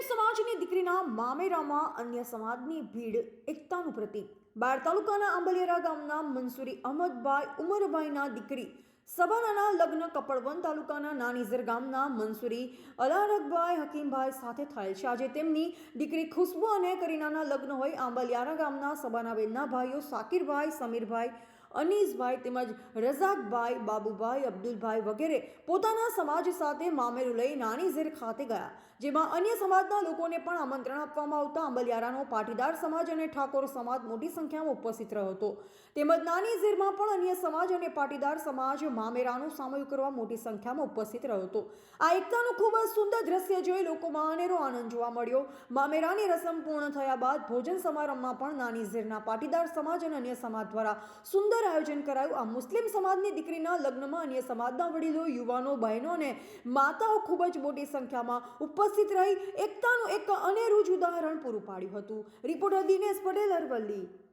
સમાજની દીકરીના મામેરામાં અન્ય સમાજની ભીડ એકતાનું પ્રતીક. બાર તાલુકાના આંબલિયારા ગામના મનસુરી અહમદભાઈ ઉમરભાઈના દીકરી સબાનાના લગ્ન કપડવન તાલુકાના નાનીઝર ગામના મનસુરી અલારકભાઈ હકીમભાઈ સાથે થયેલ છે. આજે તેમની દીકરી ખુશ્બુ અને કરીનાના લગ્ન હોય આંબલિયારા ગામના સબાનાબેનના ભાઈઓ સાકિરભાઈ સમીરભાઈ અનીસભાઈ તેમજ રઝાકભાઈ, બાબુભાઈ, અબ્દુલભાઈ વગેરે પોતાના સમાજ સાથે મામેરું લઈ નાની ઝેર ખાતે ગયા, જેમાં અન્ય સમાજના લોકોને પણ આમંત્રણ આપવામાં આવતા આંબલિયારાનો પાટીદાર સમાજ અને ઠાકોર સમાજ મોટી સંખ્યામાં ઉપસ્થિત રહ્યો હતો. તેમજ નાની ઝેરમાં પણ અન્ય સમાજ અને પાટીદાર સમાજ મામેરાનું સામયું કરવા મોટી સંખ્યામાં ઉપસ્થિત રહ્યો હતો. આ એકતાનું ખૂબ જ સુંદર દ્રશ્ય જોઈ લોકોમાં અનેરો આનંદ જોવા મળ્યો. મામેરાની રસમ પૂર્ણ થયા બાદ ભોજન સમારંભમાં પણ નાની ઝેરના પાટીદાર સમાજ અને અન્ય સમાજ દ્વારા સુંદર આયોજન કરાયું. આ મુસ્લિમ સમાજની દીકરીના લગ્નમાં અન્ય સમાજના વડીલો, યુવાનો, બહેનો અને માતાઓ ખૂબ જ મોટી સંખ્યામાં ઉપસ્થિત રહી એકતાનું એક અનેરું જ ઉદાહરણ પૂરું પાડ્યું હતું. રિપોર્ટર દિનેશ પટેલ અરવલ્લી.